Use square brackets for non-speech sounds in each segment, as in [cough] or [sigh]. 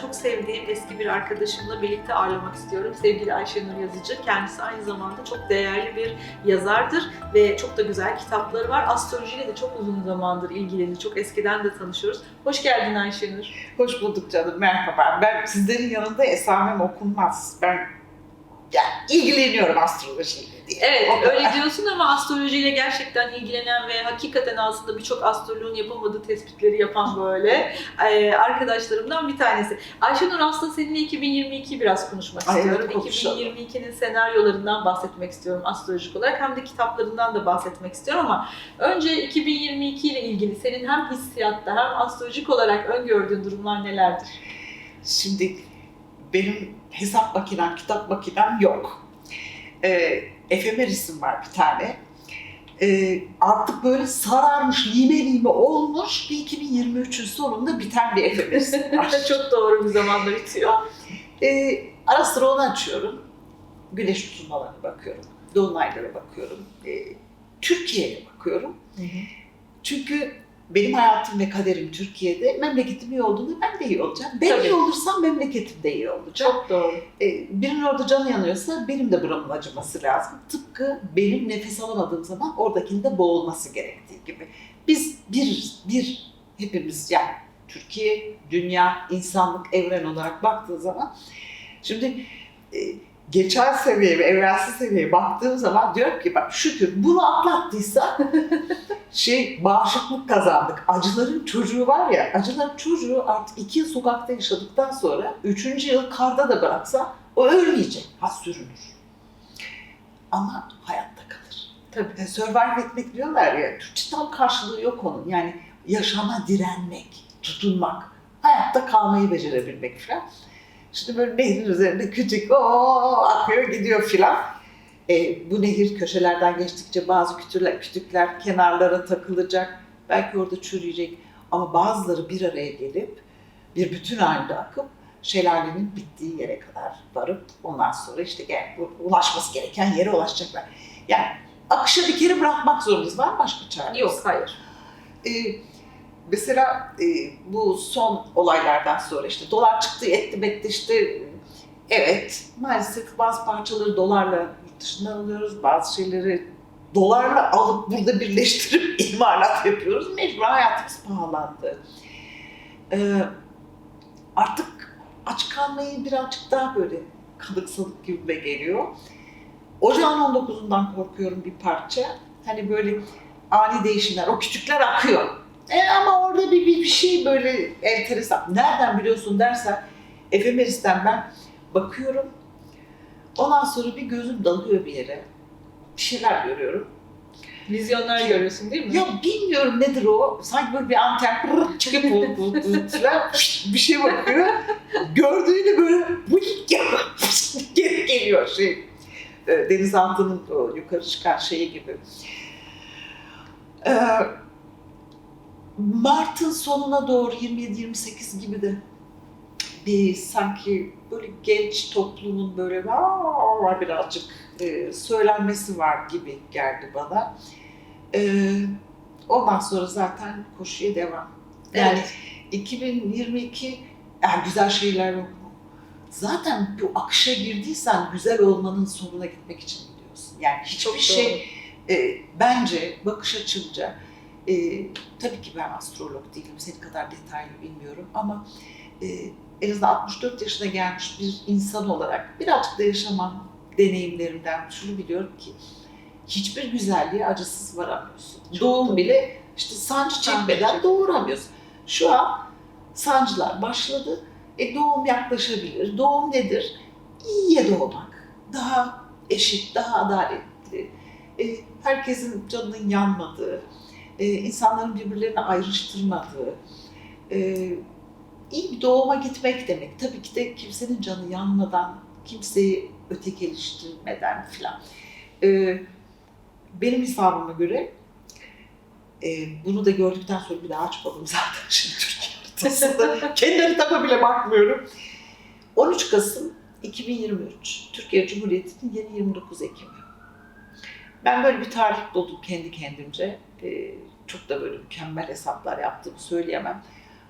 çok sevdiğim eski bir arkadaşımla birlikte ağırlamak istiyorum. Sevgili Ayşenur Yazıcı. Kendisi aynı zamanda çok değerli bir yazardır ve çok da güzel kitapları var. Astrolojiyle de çok uzun zamandır ilgileniyor. Çok eskiden de tanışıyoruz. Hoş geldin Ayşenur. Hoş bulduk canım, merhaba. Ben sizlerin yanında esamem okunmaz. Ben yani ilgileniyorum astrolojiyle diye. Evet öyle diyorsun ama astrolojiyle gerçekten ilgilenen ve hakikaten aslında birçok astroloğun yapamadığı tespitleri yapan böyle e, arkadaşlarımdan bir tanesi. Ayşenur aslında seninle 2022'yi biraz konuşmak Ay, evet, istiyorum. konuşalım. 2022'nin senaryolarından bahsetmek istiyorum astrolojik olarak hem de kitaplarından da bahsetmek istiyorum ama önce 2022 ile ilgili senin hem hissiyatta hem astrolojik olarak öngördüğün durumlar nelerdir? Şimdi benim hesap makinem, kitap makinem yok. Ee, efemerisim var bir tane. Ee, artık böyle sararmış, lime lime olmuş bir 2023'ün sonunda biten bir efemerisim var. [laughs] çok doğru bir zamanda bitiyor. Ee, ara sıra onu açıyorum. Güneş tutulmalarına bakıyorum. Dolunaylara bakıyorum. Ee, Türkiye'ye bakıyorum. Çünkü benim hayatım ve kaderim Türkiye'de. Memleketim iyi olduğunda ben de iyi olacağım. Ben Tabii. iyi olursam memleketim de iyi olacak. Çok doğru. Ee, birinin orada canı yanıyorsa benim de buramın acıması lazım. Tıpkı benim nefes alamadığım zaman oradakinin de boğulması gerektiği gibi. Biz bir, bir hepimiz yani Türkiye, dünya, insanlık, evren olarak baktığı zaman şimdi e, geçen seviyeye ve evrensiz seviyeye baktığım zaman diyorum ki bak şükür bunu atlattıysa [laughs] şey bağışıklık kazandık. Acıların çocuğu var ya, acıların çocuğu artık iki yıl sokakta yaşadıktan sonra üçüncü yıl karda da bıraksa o ölmeyecek. Ha sürünür. Ama hayatta kalır. Tabii. E, survive etmek diyorlar ya, Türkçe tam karşılığı yok onun. Yani yaşama direnmek, tutunmak, hayatta kalmayı becerebilmek falan. Şimdi böyle nehrin üzerinde küçük o akıyor gidiyor filan. E, bu nehir köşelerden geçtikçe bazı kütürler, kütükler kenarlara takılacak. Belki orada çürüyecek. Ama bazıları bir araya gelip bir bütün halinde akıp şelalenin bittiği yere kadar varıp ondan sonra işte gel, ulaşması gereken yere ulaşacaklar. Yani akışa bir kere bırakmak zorundayız. Var mı başka çaremiz? Yok hayır. Ee, mesela e, bu son olaylardan sonra işte dolar çıktı etti betti işte evet maalesef bazı parçaları dolarla yurt dışından alıyoruz bazı şeyleri dolarla alıp burada birleştirip [laughs] imalat yapıyoruz mecbur hayatımız pahalandı. Ee, artık aç kalmayı birazcık daha böyle kalıksalık gibi geliyor. Ocağın 19'undan korkuyorum bir parça. Hani böyle ani değişimler, o küçükler akıyor. E ama orada bir, bir, bir şey böyle enteresan. Nereden biliyorsun dersen, efemeristen ben bakıyorum. Ondan sonra bir gözüm dalıyor bir yere. Bir şeyler görüyorum. Vizyonlar görüyorsun değil mi? Ya bilmiyorum nedir o. Sanki böyle bir anten pırr çıkıp bu- bu- bu- falan bir şey bakıyor. Gördüğünü böyle bu geri geliyor şey. E, Denizaltının o yukarı çıkan şeyi gibi. Ee, Mart'ın sonuna doğru 27-28 gibi de bir sanki böyle genç toplumun böyle "Vaa!" birazcık e, söylenmesi var gibi geldi bana. Ee, ondan sonra zaten koşuya devam. Yani 2022 yani güzel şeyler yok mu? Zaten bu akışa girdiysen güzel olmanın sonuna gitmek için gidiyorsun. Yani hiçbir Çok şey e, bence bakış açınca e, tabii ki ben astrolog değilim, senin kadar detaylı bilmiyorum ama e, en azından 64 yaşına gelmiş bir insan olarak birazcık da yaşamam deneyimlerimden şunu biliyorum ki hiçbir güzelliğe acısız varamıyorsun. Çok Doğum doğru. bile işte sancı çekmeden Sancı. doğuramıyorsun. Şu an sancılar başladı. E doğum yaklaşabilir. Doğum nedir? İyiye doğmak. Daha eşit, daha adaletli. E, herkesin canının yanmadığı, e, insanların birbirlerini ayrıştırmadığı, e, iyi bir doğuma gitmek demek. Tabii ki de kimsenin canı yanmadan, kimseyi ötekileştirmeden filan. E, benim hesabıma göre e, bunu da gördükten sonra bir daha açmadım [laughs] zaten şimdi Türkiye haritasında. Kendi haritama bile bakmıyorum. 13 Kasım 2023 Türkiye Cumhuriyeti'nin yeni 29 Ekim'i. Ben böyle bir tarih buldum kendi kendimce. E, çok da böyle mükemmel hesaplar yaptığımı söyleyemem.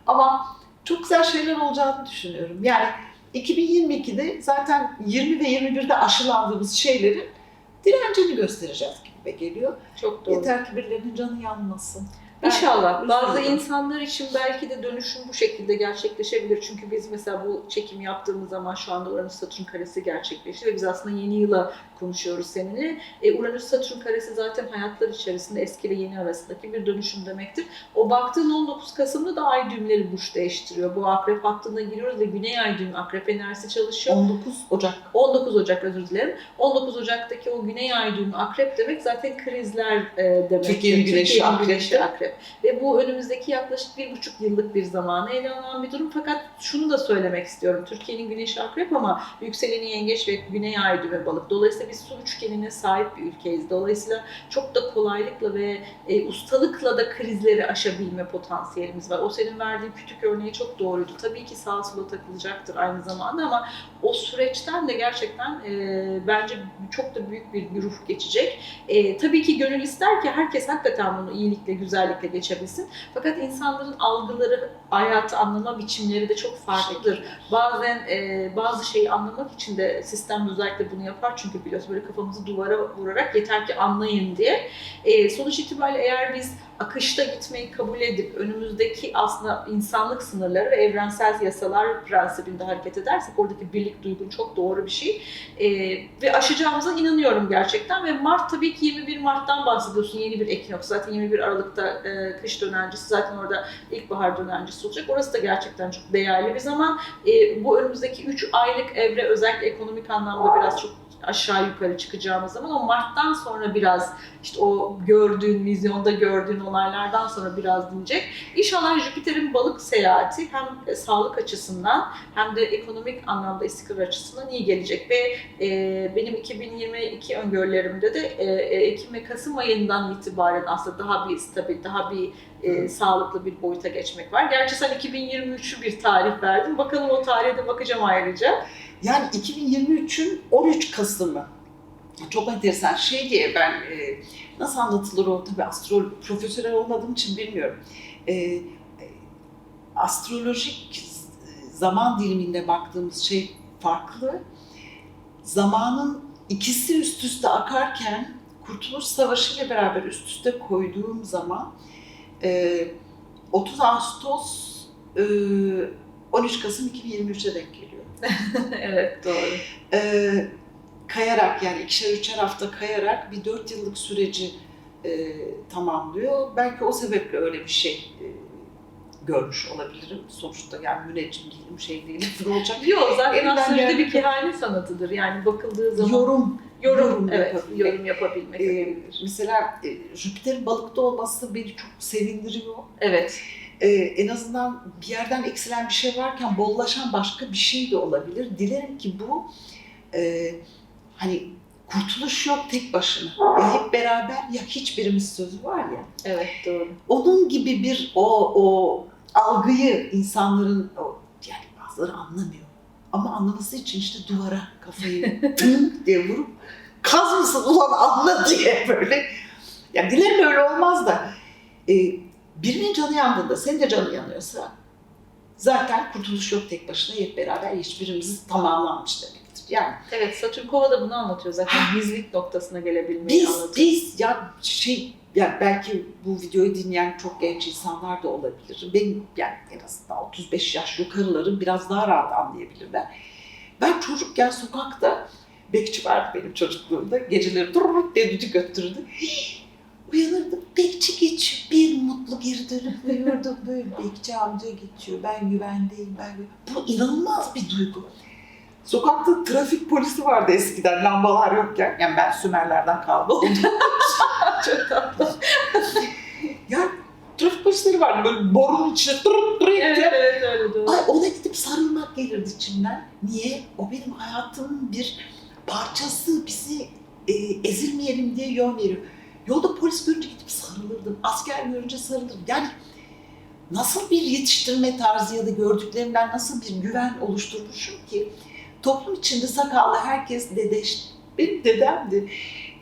Ama çok güzel şeyler olacağını düşünüyorum. Yani 2022'de zaten 20 ve 21'de aşılandığımız şeylerin direncini göstereceğiz gibi geliyor. Çok doğru. Yeter ki birilerinin canı yanmasın. İnşallah. Ben Bazı insanlar için belki de dönüşüm bu şekilde gerçekleşebilir. Çünkü biz mesela bu çekimi yaptığımız zaman şu anda Uranüs Satürn karesi gerçekleşti ve biz aslında yeni yıla konuşuyoruz seninle. E, Uranüs Satürn karesi zaten hayatlar içerisinde eski ile yeni arasındaki bir dönüşüm demektir. O baktığın 19 Kasım'da da ay düğümleri burç değiştiriyor. Bu akrep hattına giriyoruz ve güney ay düğümü akrep enerjisi çalışıyor. 19 Ocak 19 Ocak özür dilerim. 19 Ocak'taki o güney ay düğümü akrep demek zaten krizler e, demek. Türkiye'nin güneşi güneşi akrepte. akrep. Ve bu önümüzdeki yaklaşık bir buçuk yıllık bir zamanı ele alan bir durum. Fakat şunu da söylemek istiyorum. Türkiye'nin güneşi akrep ama yükseleni yengeç ve güney ay düğümü balık. Dolayısıyla biz su üçgenine sahip bir ülkeyiz. Dolayısıyla çok da kolaylıkla ve e, ustalıkla da krizleri aşabilme potansiyelimiz var. O senin verdiğin kütük örneği çok doğruydu. Tabii ki sağa sola takılacaktır aynı zamanda ama o süreçten de gerçekten e, bence çok da büyük bir, bir ruh geçecek. E, tabii ki gönül ister ki herkes hakikaten bunu iyilikle, güzellikle geçebilsin. Fakat insanların algıları, hayatı anlama biçimleri de çok farklıdır. Bazen e, bazı şeyi anlamak için de sistem özellikle bunu yapar. Çünkü biliyorsun böyle kafamızı duvara vurarak yeter ki anlayın diye. E, sonuç itibariyle eğer biz akışta gitmeyi kabul edip önümüzdeki aslında insanlık sınırları ve evrensel yasalar prensibinde hareket edersek oradaki birlik duygun çok doğru bir şey. E, ve aşacağımıza inanıyorum gerçekten ve Mart tabii ki 21 Mart'tan bahsediyorsun yeni bir ekinoks zaten 21 Aralık'ta e, kış dönencesi zaten orada ilkbahar dönencesi olacak. Orası da gerçekten çok değerli bir zaman. E, bu önümüzdeki 3 aylık evre özellikle ekonomik anlamda biraz çok aşağı yukarı çıkacağımız zaman o Mart'tan sonra biraz işte o gördüğün, vizyonda gördüğün olaylardan sonra biraz dinecek. İnşallah Jüpiter'in balık seyahati hem sağlık açısından hem de ekonomik anlamda istikrar açısından iyi gelecek ve e, benim 2022 öngörülerimde de e, e, Ekim ve Kasım ayından itibaren aslında daha bir stabil, daha bir e, sağlıklı bir boyuta geçmek var. Gerçi sen 2023'ü bir tarih verdin. Bakalım o tarihe de bakacağım ayrıca. Yani 2023'ün 13 Kasım'ı. Çok enteresan şey diye ben e, nasıl anlatılır o tabii astro profesyonel olmadığım için bilmiyorum. E, astrolojik zaman diliminde baktığımız şey farklı. Zamanın ikisi üst üste akarken Kurtuluş Savaşı ile beraber üst üste koyduğum zaman e, 30 Ağustos e, 13 Kasım 2023'e denk geliyor. [laughs] evet doğru. Ee, kayarak yani ikişer üçer hafta kayarak bir dört yıllık süreci e, tamamlıyor. Belki o sebeple öyle bir şey e, görmüş olabilirim. Sonuçta yani müneccim değilim, şey değilim, olacak? Yok zaten geldiği bir kehanet sanatıdır. Yani bakıldığı zaman Yorum. Yorum, yorum evet, yapabilmek. yorum yapabilmek Ee, mesela e, Jüpiter'in balıkta olması beni çok sevindiriyor. Evet. Ee, en azından bir yerden eksilen bir şey varken bollaşan başka bir şey de olabilir. Dilerim ki bu e, hani kurtuluş yok tek başına. Ya hep beraber ya hiçbirimiz sözü var ya. Evet doğru. Onun gibi bir o o algıyı insanların o, yani bazıları anlamıyor. Ama anlaması için işte duvara kafayı [laughs] diye vurup kaz mısın ulan anla [laughs] diye böyle. Ya dilerim öyle olmaz da. E, birinin canı yandığında senin de canı yanıyorsa zaten kurtuluş yok tek başına hep beraber hiçbirimiz tamamlanmış demektir. Yani Evet Satürn Kova da bunu anlatıyor zaten. Gizlik noktasına gelebilmeyi biz anlatıyor. biz ya şey ya belki bu videoyu dinleyen çok genç insanlar da olabilir. Benim yani en azından 35 yaş yukarıları biraz daha rahat anlayabilirler. Ben çocukken sokakta bekçi vardı benim çocukluğumda. Geceleri durur diye düdük öttürürdü. Uyanırdım. Bekçi geçiyor. Bir mutlu geri dönüp uyurdum böyle. Bekçi amca geçiyor. Ben güvendeyim. Ben güven- Bu inanılmaz bir duygu. Sokakta trafik polisi vardı eskiden lambalar yokken. Yani ben Sümerlerden oldum. [laughs] Çok tatlı. [laughs] ya trafik polisleri vardı böyle borunun içine durup durup evet evet öyle doğru. Ay ona gidip sarılmak gelirdi içimden. Niye? O benim hayatımın bir parçası. Bizi e, ezilmeyelim diye yön veriyor. Yolda polis görünce gidip sarılırdım. Asker görünce sarılırdım. Yani nasıl bir yetiştirme tarzı ya da gördüklerimden nasıl bir güven oluşturmuşum ki toplum içinde sakallı herkes dedeş. Benim dedemdi.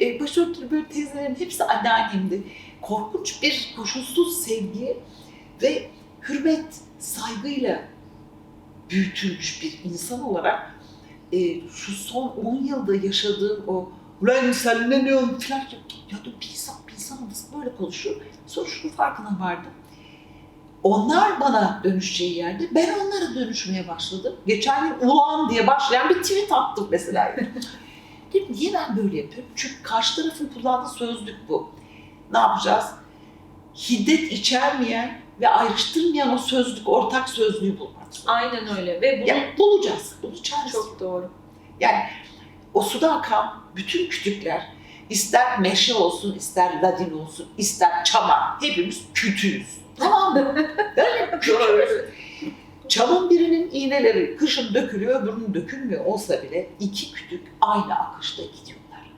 E, başörtülü böyle teyzelerin hepsi anneannemdi. Korkunç bir koşulsuz sevgi ve hürmet, saygıyla büyütülmüş bir insan olarak e, şu son 10 yılda yaşadığım o ulan sen ne diyorsun falan ya dur bir insan bir insan nasıl böyle konuşuyor sonra şunun farkına vardım onlar bana dönüşeceği yerde ben onlara dönüşmeye başladım. Geçen gün ulan diye başlayan bir tweet attım mesela. [laughs] Dedim niye ben böyle yapıyorum? Çünkü karşı tarafın kullandığı sözlük bu. Ne yapacağız? Hiddet içermeyen ve ayrıştırmayan o sözlük, ortak sözlüğü bulmak zorunda. Aynen öyle ve bunu Yani bulacağız. Çaresi. çok doğru. Yani o suda akan bütün kütükler ister meşe olsun, ister ladin olsun, ister çaman hepimiz kütüğüz. Tamam mı? Öyle kütüğüz. Çamın birinin iğneleri kışın dökülüyor, öbürünün dökülmüyor olsa bile iki kütük aynı akışta gidiyorlar.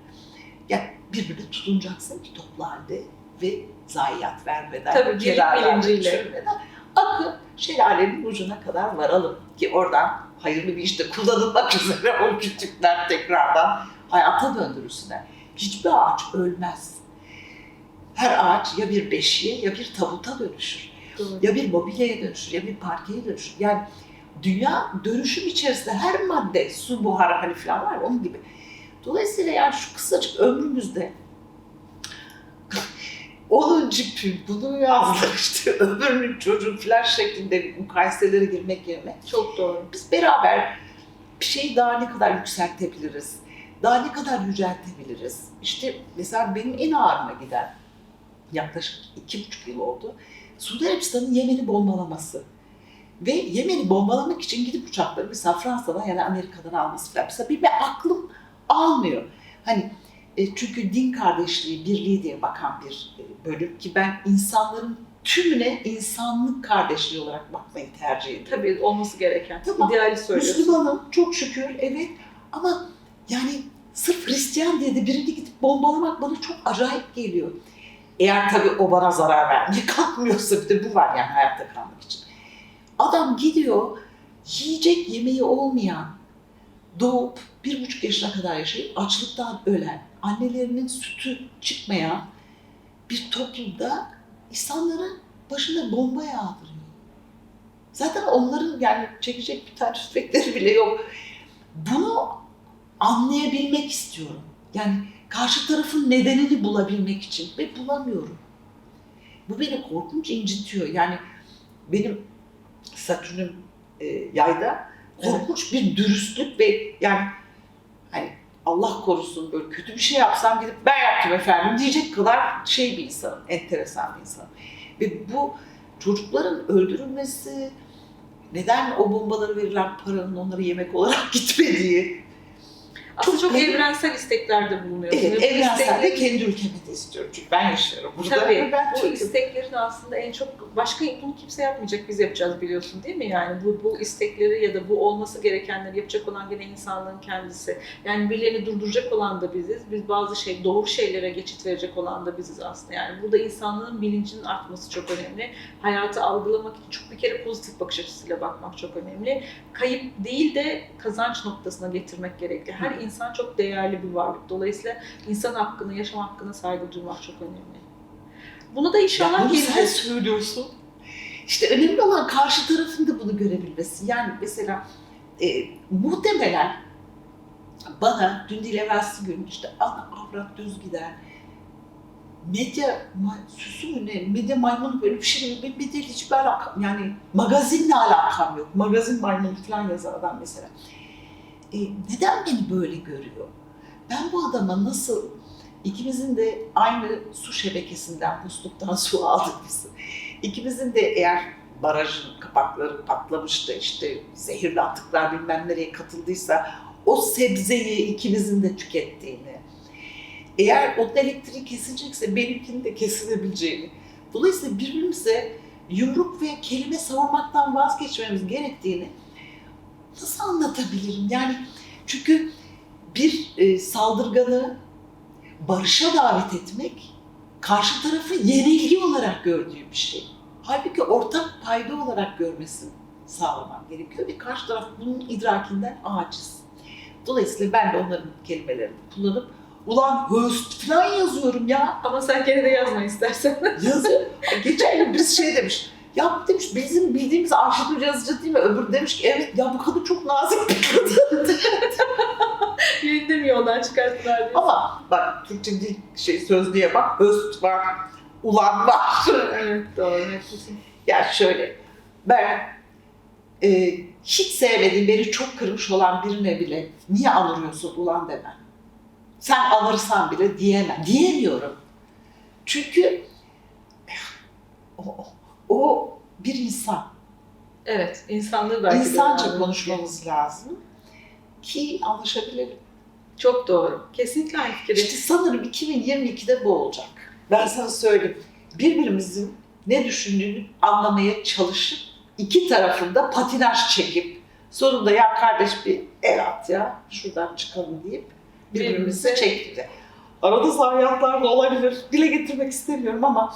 Yani birbirine tutunacaksın ki toplu halde ve zayiat vermeden, Tabii, kiralar düşürmeden akın şelalenin ucuna kadar varalım ki oradan hayırlı bir işte kullanılmak üzere o kütükler tekrardan hayata döndürülsünler. Hiçbir ağaç ölmez. Her ağaç ya bir beşiğe ya bir tabuta dönüşür. doğru. Ya bir mobilyaya dönüşür ya bir parkeye dönüşür. Yani dünya dönüşüm içerisinde her madde, su buharı hani falan var onun gibi. Dolayısıyla yani şu kısacık ömrümüzde [laughs] onun cipi bunu yazdı işte [laughs] öbürünün çocuğu falan şeklinde mukayeselere girmek yerine Çok doğru. biz beraber bir şeyi daha ne kadar yükseltebiliriz? Daha ne kadar yüceltebiliriz? İşte mesela benim en ağrıma giden yaklaşık iki buçuk yıl oldu. Suudi Arabistan'ın Yemen'i bombalaması. Ve Yemen'i bombalamak için gidip uçakları mesela Fransa'dan ya da Amerika'dan alması falan. Mesela bir, bir aklım almıyor. Hani e, çünkü din kardeşliği, birliği diye bakan bir e, bölüm ki ben insanların tümüne insanlık kardeşliği olarak bakmayı tercih ediyorum. Tabii olması gereken. Tamam. İdeali söylüyorsun. Müslümanım çok şükür evet ama yani sırf Hristiyan diye de birini gidip bombalamak bana çok acayip geliyor. Eğer tabii o bana zarar vermeye [laughs] kalkmıyorsa bir de bu var yani hayatta kalmak için. Adam gidiyor yiyecek yemeği olmayan doğup bir buçuk yaşına kadar yaşayıp açlıktan ölen, annelerinin sütü çıkmayan bir toplumda insanların başına bomba yağdırıyor. Zaten onların yani çekecek bir tane tüfekleri bile yok. Bunu anlayabilmek istiyorum. Yani karşı tarafın nedenini bulabilmek için ve bulamıyorum. Bu beni korkunç incitiyor. Yani benim Satürn'üm e, yayda korkunç bir dürüstlük ve yani hani Allah korusun böyle kötü bir şey yapsam gidip ben yaptım efendim diyecek kadar şey bir insanım, enteresan bir insanım. Ve bu çocukların öldürülmesi, neden o bombaları verilen paranın onlara yemek olarak [laughs] gitmediği. Aslında çok, Çok- evrensel isteklerde bulunuyorsun. Evet, Ve bu evrensel istekleri- kendi ülkemi de istiyorum çünkü ben yaşıyorum burada. Tabii ben bu Türk'üm. isteklerin aslında en çok başka bunu kimse yapmayacak biz yapacağız biliyorsun değil mi? Yani bu, bu istekleri ya da bu olması gerekenleri yapacak olan gene insanlığın kendisi. Yani birilerini durduracak olan da biziz. Biz bazı şey doğru şeylere geçit verecek olan da biziz aslında. Yani burada insanlığın bilincinin artması çok önemli. Hayatı algılamak için çok bir kere pozitif bakış açısıyla bakmak çok önemli. Kayıp değil de kazanç noktasına getirmek gerekli. Her insan çok değerli bir varlık. Dolayısıyla insan hakkını, yaşam hakkına saygı duymak çok önemli. Bunu da Ya inşallah bunu sen söylüyorsun. İşte önemli olan karşı tarafın da bunu görebilmesi. Yani mesela e, muhtemelen bana dün değil evvelsi gün işte ana avrat düz gider. Medya süsü mü ne? Medya maymunu böyle bir şey mi? Benim medya hiçbir alakam yani magazinle alakam yok. Magazin maymunu falan yazan adam mesela. E, neden beni böyle görüyor? Ben bu adama nasıl ikimizin de aynı su şebekesinden, musluktan [laughs] su aldığımızı, ikimizin de eğer barajın kapakları patlamıştı işte zehirli atıklar bilmem nereye katıldıysa o sebzeyi ikimizin de tükettiğini, eğer onun elektriği kesilecekse benimkinin de kesilebileceğini, dolayısıyla birbirimize yumruk ve kelime savurmaktan vazgeçmemiz gerektiğini nasıl anlatabilirim? Yani çünkü bir e, saldırganı barışa davet etmek karşı tarafı yenilgi olarak gördüğü bir şey. Halbuki ortak payda olarak görmesini sağlamam gerekiyor ve karşı taraf bunun idrakinden aciz. Dolayısıyla ben de onların kelimelerini kullanıp ulan höst falan yazıyorum ya. Ama sen gene de yazma istersen. Yazıyorum. Geçen gün birisi şey demiş. Ya demiş bizim bildiğimiz Ayşenur Yazıcı değil mi? Öbürü demiş ki evet ya bu kadın çok nazik bir kadın. [laughs] Yeni mi yoldan çıkarttılar diye. Ama bak Türkçe dil şey sözlüğe bak höst var, ulan var. evet doğru. Ya şöyle, ben e, hiç sevmediğim, beni çok kırmış olan birine bile niye anırıyorsun ulan demem. Sen anırsan bile diyemem, diyemiyorum. Çünkü o, o- bir insan. Evet insanlığı belki de İnsanca önemli. konuşmamız lazım ki anlaşabilelim. Çok doğru. Kesinlikle aynı fikirde. İşte sanırım 2022'de bu olacak. Ben sana söyleyeyim. Birbirimizin ne düşündüğünü anlamaya çalışıp iki tarafında patinaj çekip sonunda ya kardeş bir el at ya şuradan çıkalım deyip birbirimizi çekti. Arada zayiatlar da olabilir. Dile getirmek istemiyorum ama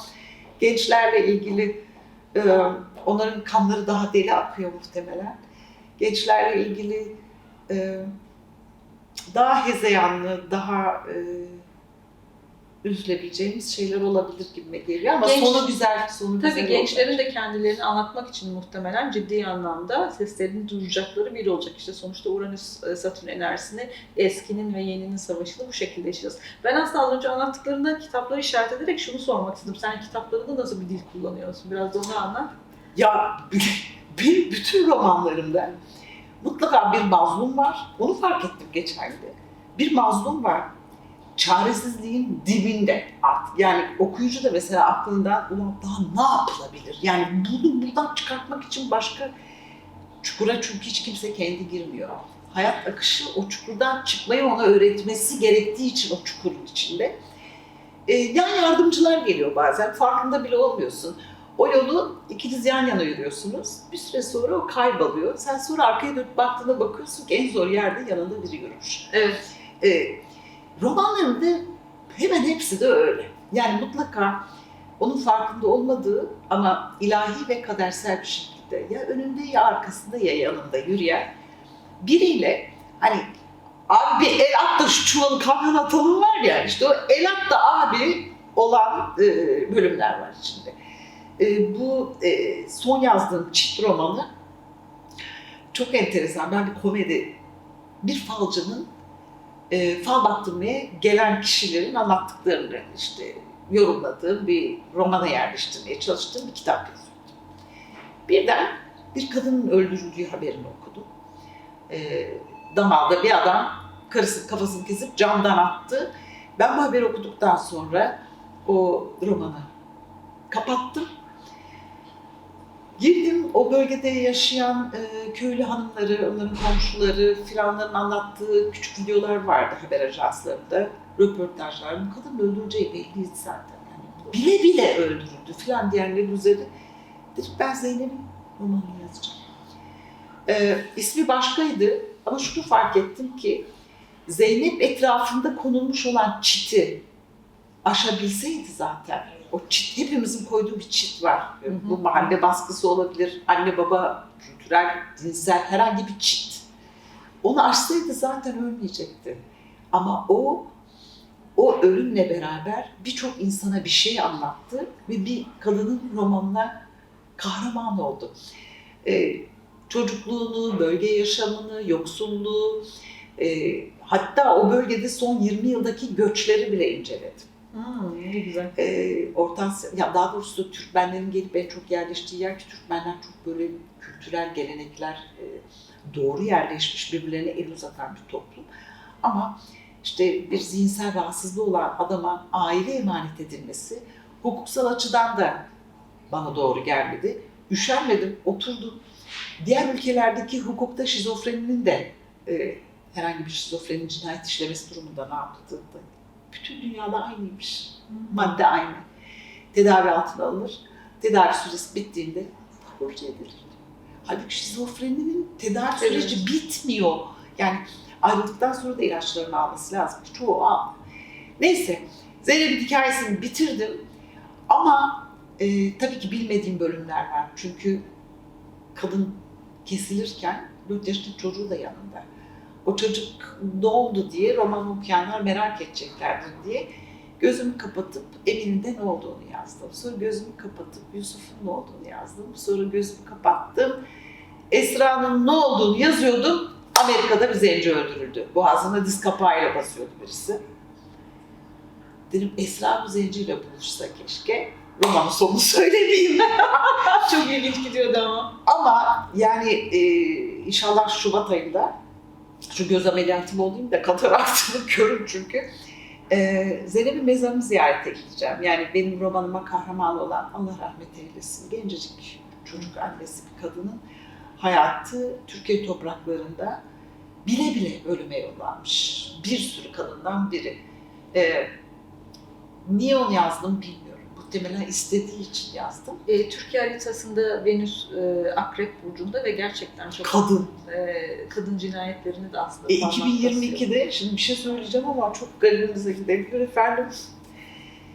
gençlerle ilgili e, onların kanları daha deli akıyor muhtemelen. Gençlerle ilgili e, daha hezeyanlı, daha e, üzülebileceğimiz şeyler olabilir gibi geliyor ama Genç- sonu güzel, sonu Tabii güzel gençlerin olacak. de kendilerini anlatmak için muhtemelen ciddi anlamda seslerini duyuracakları biri olacak. İşte sonuçta Uranüs e, Satürn enerjisini eskinin ve yeninin savaşını bu şekilde yaşayacağız. Ben aslında az önce anlattıklarında kitapları işaret ederek şunu sormak istedim. Sen kitaplarında nasıl bir dil kullanıyorsun? Biraz da onu anlat. Ya [laughs] benim bütün romanlarımda mutlaka bir mazlum var. Onu fark ettim geçen gün. Bir mazlum var. Çaresizliğin dibinde artık. Yani okuyucu da mesela aklından ulan daha ne yapılabilir? Yani bunu buradan çıkartmak için başka çukura çünkü hiç kimse kendi girmiyor. Hayat akışı o çukurdan çıkmayı ona öğretmesi gerektiği için o çukurun içinde. Ee, yan yardımcılar geliyor bazen. Farkında bile olmuyorsun. O yolu ikiniz yan yana yürüyorsunuz. Bir süre sonra o kayboluyor. Sen sonra arkaya dönüp baktığında bakıyorsun ki en zor yerde yanında biri yürümüş. Evet. Ee, romanlarımda hemen hepsi de öyle. Yani mutlaka onun farkında olmadığı ama ilahi ve kadersel bir şekilde ya önünde ya arkasında ya yanında yürüyen biriyle hani abi el at da şu çuvalı kamyona atalım var ya işte o el at da abi olan e, bölümler var içinde. E, bu e, son yazdığım çift romanı çok enteresan. Ben bir komedi, bir falcının e, fal baktırmaya gelen kişilerin anlattıklarını işte yorumladığım bir romana yerleştirmeye çalıştığım bir kitap yazıyordum. Birden bir kadının öldürüldüğü haberini okudum. E, damalda bir adam karısı kafasını kesip camdan attı. Ben bu haberi okuduktan sonra o romanı kapattım. Girdim o bölgede yaşayan e, köylü hanımları, onların komşuları filanların anlattığı küçük videolar vardı haber ajanslarında. Röportajlar. Bu kadın öldüreceği belliydi zaten. Yani bile bile öldürüldü filan diyenlerin üzerine. Dedim ben Zeynep'in romanını yazacağım. E, ismi başkaydı ama şunu fark ettim ki Zeynep etrafında konulmuş olan çiti aşabilseydi zaten. O çit, hepimizin koyduğu bir çit var. Hı hı. Bu mahalle baskısı olabilir, anne baba, kültürel, dinsel herhangi bir çit. Onu aşsaydı zaten ölmeyecekti. Ama o o ölümle beraber birçok insana bir şey anlattı ve bir kadının romanına kahraman oldu. Ee, çocukluğunu, bölge yaşamını, yoksulluğu, e, hatta o bölgede son 20 yıldaki göçleri bile inceledim. Ne güzel. Ee, Orta Asya, ya daha doğrusu Türkmenlerin gelip en çok yerleştiği yer ki Türkmenler çok böyle kültürel gelenekler e, doğru yerleşmiş, birbirlerine el uzatan bir toplum. Ama işte bir zihinsel rahatsızlığı olan adama aile emanet edilmesi hukuksal açıdan da bana doğru gelmedi. Üşenmedim, oturdum. Diğer ülkelerdeki hukukta şizofreninin de e, herhangi bir şizofrenin cinayet işlemesi durumunda ne yaptığını bütün dünyada aynıymış. Madde aynı. Tedavi altına alınır. Tedavi süresi bittiğinde taburcu edilir. Halbuki şizofreninin tedavi Evet. süreci bitmiyor. Yani ayrıldıktan sonra da ilaçlarını alması lazım. Çoğu al. Neyse. Zeynep'in hikayesini bitirdim. Ama e, tabii ki bilmediğim bölümler var. Çünkü kadın kesilirken 4 yaşında çocuğu da yanında. O çocuk ne oldu diye roman okuyanlar merak edeceklerdir diye Gözümü kapatıp Emin'de ne olduğunu yazdım. Sonra gözümü kapatıp Yusuf'un ne olduğunu yazdım. Sonra gözümü kapattım. Esra'nın ne olduğunu yazıyordum. Amerika'da bir zenci öldürüldü. Boğazına diz kapağıyla basıyordu birisi. Dedim Esra bu zenciyle buluşsa keşke. Romanın sonunu [laughs] söylemeyeyim. Çok ilginç gidiyordu ama. Ama yani e, inşallah Şubat ayında şu göz ameliyatım olayım da kataraktımı [laughs] görün çünkü. E, Zeynep'in mezarını ziyarete gideceğim. Yani benim romanıma kahraman olan Allah rahmet eylesin gencecik çocuk annesi bir kadının hayatı Türkiye topraklarında bile bile ölüme yollanmış. Bir sürü kadından biri. E, niye onu yazdım bilmiyorum. Muhtemelen istediği için yazdım. E, Türkiye haritasında Venüs e, Akrep Burcu'nda ve gerçekten çok Kadın. e, kadın cinayetlerini de aslında E, parmak basıyor. 2022'de şimdi bir şey söyleyeceğim ama çok garibimize gidebilir efendim.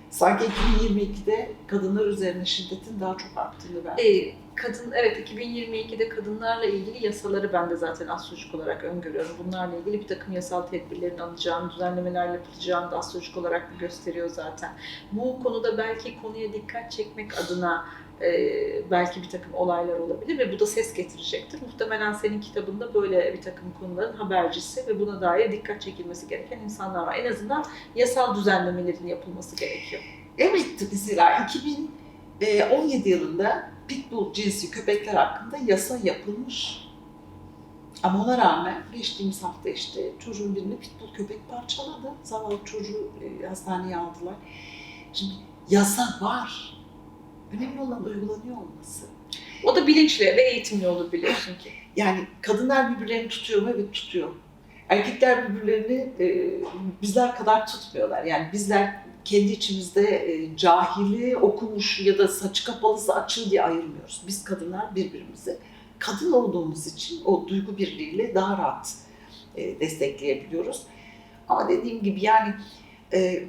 Sanki 2022'de kadınlar üzerine şiddetin daha çok arttığını ben. E, kadın evet 2022'de kadınlarla ilgili yasaları ben de zaten astrolojik olarak öngörüyorum. Bunlarla ilgili bir takım yasal tedbirlerin alınacağını, düzenlemeler yapılacağını da astrolojik olarak gösteriyor zaten. Bu konuda belki konuya dikkat çekmek adına e, belki bir takım olaylar olabilir ve bu da ses getirecektir. Muhtemelen senin kitabında böyle bir takım konuların habercisi ve buna dair dikkat çekilmesi gereken insanlar var. En azından yasal düzenlemelerin yapılması gerekiyor. Evet mesela 2017 yılında Pitbull cinsi köpekler hakkında yasa yapılmış. Ama ona rağmen geçtiğimiz hafta işte çocuğun birini Pitbull köpek parçaladı. Zavallı çocuğu e, hastaneye aldılar. Şimdi yasa var. Önemli olan uygulanıyor olması. O da bilinçli ve eğitimli olur biliyorsun ki. Yani kadınlar birbirlerini tutuyor mu? Evet tutuyor. Erkekler birbirlerini e, bizler kadar tutmuyorlar. Yani bizler kendi içimizde e, cahili, okumuş ya da saçı kapalısı açığı diye ayırmıyoruz. Biz kadınlar birbirimizi kadın olduğumuz için o duygu birliğiyle daha rahat e, destekleyebiliyoruz. Ama dediğim gibi yani e,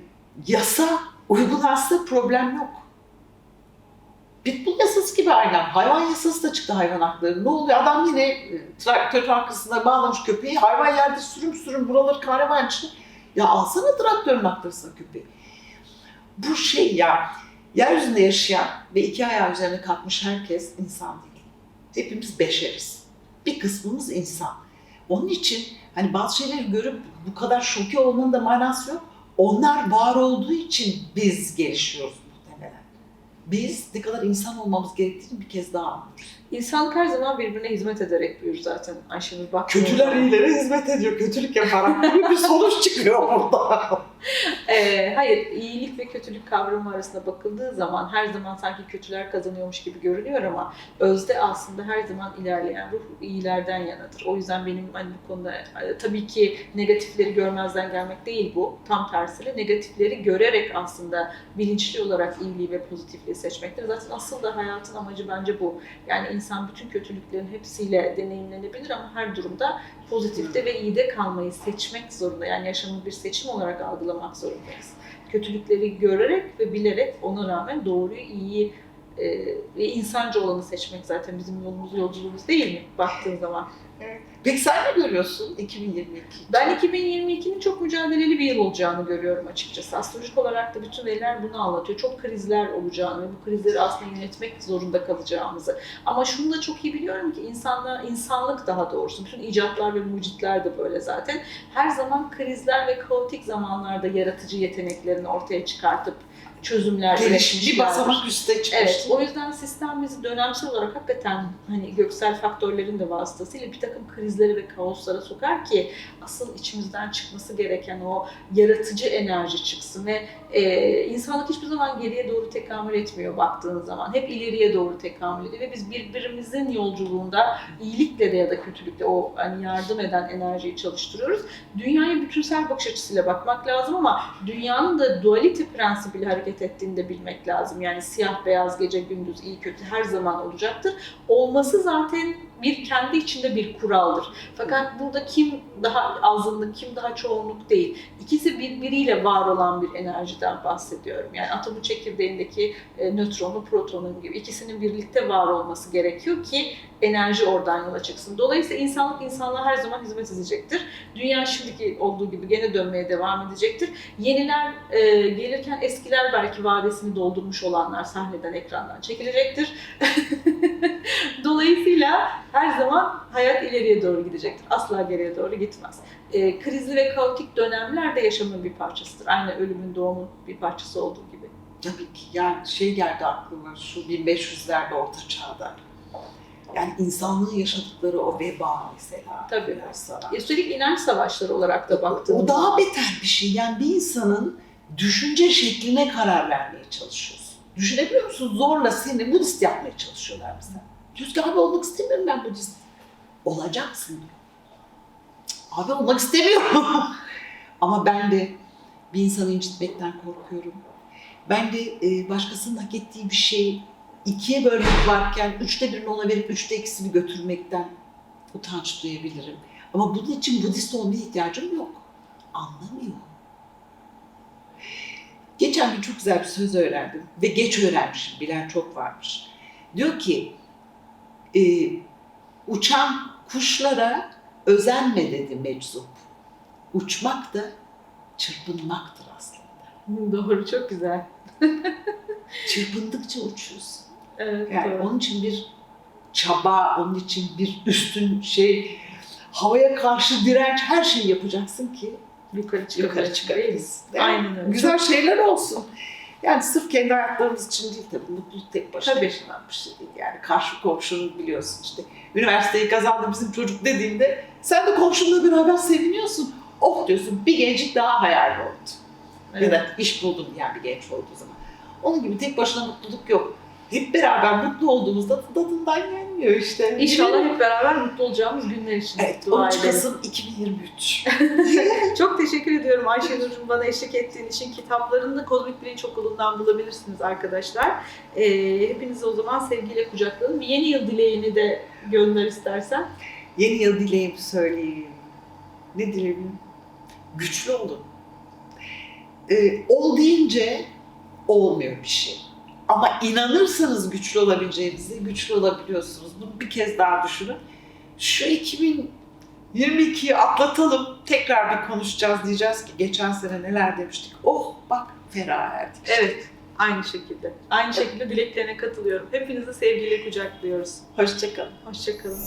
yasa uygulansa problem yok. Pitbull yasası gibi aynen. Hayvan yasası da çıktı hayvan hakları. Ne oluyor? Adam yine e, traktörün arkasına bağlamış köpeği. Hayvan yerde sürüm sürüm buraları kahraman için. Ya alsana traktörün arkasına köpeği. Bu şey ya, yeryüzünde yaşayan ve iki ayağı üzerine kalkmış herkes insan değil. Hepimiz beşeriz. Bir kısmımız insan. Onun için hani bazı şeyleri görüp bu kadar şoke olmanın da manası yok. Onlar var olduğu için biz gelişiyoruz. Biz ne kadar insan olmamız gerektiğini bir kez daha anlıyoruz. İnsanlık her zaman birbirine hizmet ederek büyür zaten. Ayşenur bak. Kötüler iyilere hizmet ediyor, kötülük yaparak. Bir sonuç çıkıyor burada. [laughs] Ee, hayır, iyilik ve kötülük kavramı arasında bakıldığı zaman her zaman sanki kötüler kazanıyormuş gibi görünüyor ama özde aslında her zaman ilerleyen ruh iyilerden yanadır. O yüzden benim hani bu konuda e, tabii ki negatifleri görmezden gelmek değil bu. Tam tersine negatifleri görerek aslında bilinçli olarak iyiliği ve pozitifliği seçmektir. Zaten asıl da hayatın amacı bence bu. Yani insan bütün kötülüklerin hepsiyle deneyimlenebilir ama her durumda pozitifte ve iyide kalmayı seçmek zorunda. Yani yaşamı bir seçim olarak algılamak zorundayız. Kötülükleri görerek ve bilerek ona rağmen doğruyu, iyiyi e, ve insancı olanı seçmek zaten bizim yolumuz, yolculuğumuz değil mi baktığın zaman? Peki sen ne görüyorsun 2022 için? Ben 2022'nin çok mücadeleli bir yıl olacağını görüyorum açıkçası. Astrolojik olarak da bütün veriler bunu anlatıyor. Çok krizler olacağını ve bu krizleri aslında yönetmek zorunda kalacağımızı. Ama şunu da çok iyi biliyorum ki insanlar, insanlık daha doğrusu, bütün icatlar ve mucitler de böyle zaten. Her zaman krizler ve kaotik zamanlarda yaratıcı yeteneklerini ortaya çıkartıp çözümler Gelişim bir basamak üste çıkmıştı. Evet, o yüzden sistem bizi dönemsel olarak hakikaten hani göksel faktörlerin de vasıtasıyla bir takım krizlere ve kaoslara sokar ki asıl içimizden çıkması gereken o yaratıcı enerji çıksın ve e, insanlık hiçbir zaman geriye doğru tekamül etmiyor baktığın zaman. Hep ileriye doğru tekamül ediyor ve biz birbirimizin yolculuğunda iyilikle de ya da kötülükle o hani yardım eden enerjiyi çalıştırıyoruz. Dünyaya bütünsel bakış açısıyla bakmak lazım ama dünyanın da dualite prensibiyle hareket ettiğini de bilmek lazım. Yani siyah beyaz gece gündüz iyi kötü her zaman olacaktır. Olması zaten bir kendi içinde bir kuraldır. Fakat burada kim daha azınlık, kim daha çoğunluk değil. İkisi birbiriyle var olan bir enerjiden bahsediyorum. Yani atomun çekirdeğindeki e, nötronu, protonu gibi ikisinin birlikte var olması gerekiyor ki enerji oradan yola çıksın. Dolayısıyla insanlık insanlığa her zaman hizmet edecektir. Dünya şimdiki olduğu gibi gene dönmeye devam edecektir. Yeniler e, gelirken eskiler belki vadesini doldurmuş olanlar sahneden, ekrandan çekilecektir. [laughs] Dolayısıyla her zaman hayat ileriye doğru gidecektir. Asla geriye doğru gitmez. E, krizli ve kaotik dönemler de yaşamın bir parçasıdır. Aynı ölümün, doğumun bir parçası olduğu gibi. Tabii ki yani şey geldi aklıma şu 1500'lerde orta çağda. Yani insanlığın yaşadıkları o veba mesela. Tabii. sonra. Üstelik inanç savaşları olarak da baktığımız O daha beter bir şey. Yani bir insanın düşünce şekline karar vermeye çalışıyorsun. Düşünebiliyor musun? Zorla seni Budist yapmaya çalışıyorlar mesela. Ki abi olmak istemiyorum ben Budist. Olacaksın diyor. Abi olmak istemiyorum. [laughs] Ama ben de bir insanı incitmekten korkuyorum. Ben de e, başkasının hak ettiği bir şeyi ikiye bölmek varken üçte birini ona verip üçte ikisini götürmekten utanç duyabilirim. Ama bunun için Budist olmaya ihtiyacım yok. Anlamıyor. Geçen gün çok güzel bir söz öğrendim ve geç öğrenmişim, bilen çok varmış. Diyor ki, e, uçan kuşlara özenme dedi meczup. Uçmak da çırpınmaktır aslında. Doğru, çok güzel. [laughs] Çırpındıkça uçuyorsun. Evet, Yani doğru. onun için bir çaba, onun için bir üstün şey, havaya karşı direnç her şeyi yapacaksın ki yukarı yukarı çıkabiliriz. Aynen öyle. Güzel şeyler olsun. Yani sırf kendi hayatlarımız için değil tabii. Mutluluk tek başına Tabii. yaşanan bir şey değil. Yani karşı komşunun biliyorsun işte. Üniversiteyi kazandı bizim çocuk dediğinde sen de komşunla beraber seviniyorsun. Oh diyorsun bir gencik daha hayal oldu. Ya Evet. da iş buldum yani bir genç olduğu zaman. Onun gibi tek başına mutluluk yok. Hep beraber mutlu olduğumuzda tadından yenmiyor işte. İnşallah hep beraber mutlu olacağımız günler için Evet, dua 13 edelim. Kasım 2023. [laughs] Çok teşekkür ediyorum Ayşenur'cum bana eşlik ettiğin için. Kitaplarını Kozmik Bilinç Okulu'ndan bulabilirsiniz arkadaşlar. Ee, hepinizi o zaman sevgiyle kucaklayalım. Bir yeni yıl dileğini de gönder istersen. Yeni yıl dileğimi söyleyeyim. Ne dileğim? Güçlü olun. Ee, ol deyince olmuyor bir şey. Ama inanırsanız güçlü olabileceğinizi, güçlü olabiliyorsunuz. Bunu bir kez daha düşünün. Şu 2022'yi atlatalım. Tekrar bir konuşacağız. Diyeceğiz ki geçen sene neler demiştik. Oh bak ferah erdik. Evet, aynı şekilde. Aynı şekilde dileklerine katılıyorum. Hepinizi sevgiyle kucaklıyoruz. Hoşçakalın. Hoşçakalın.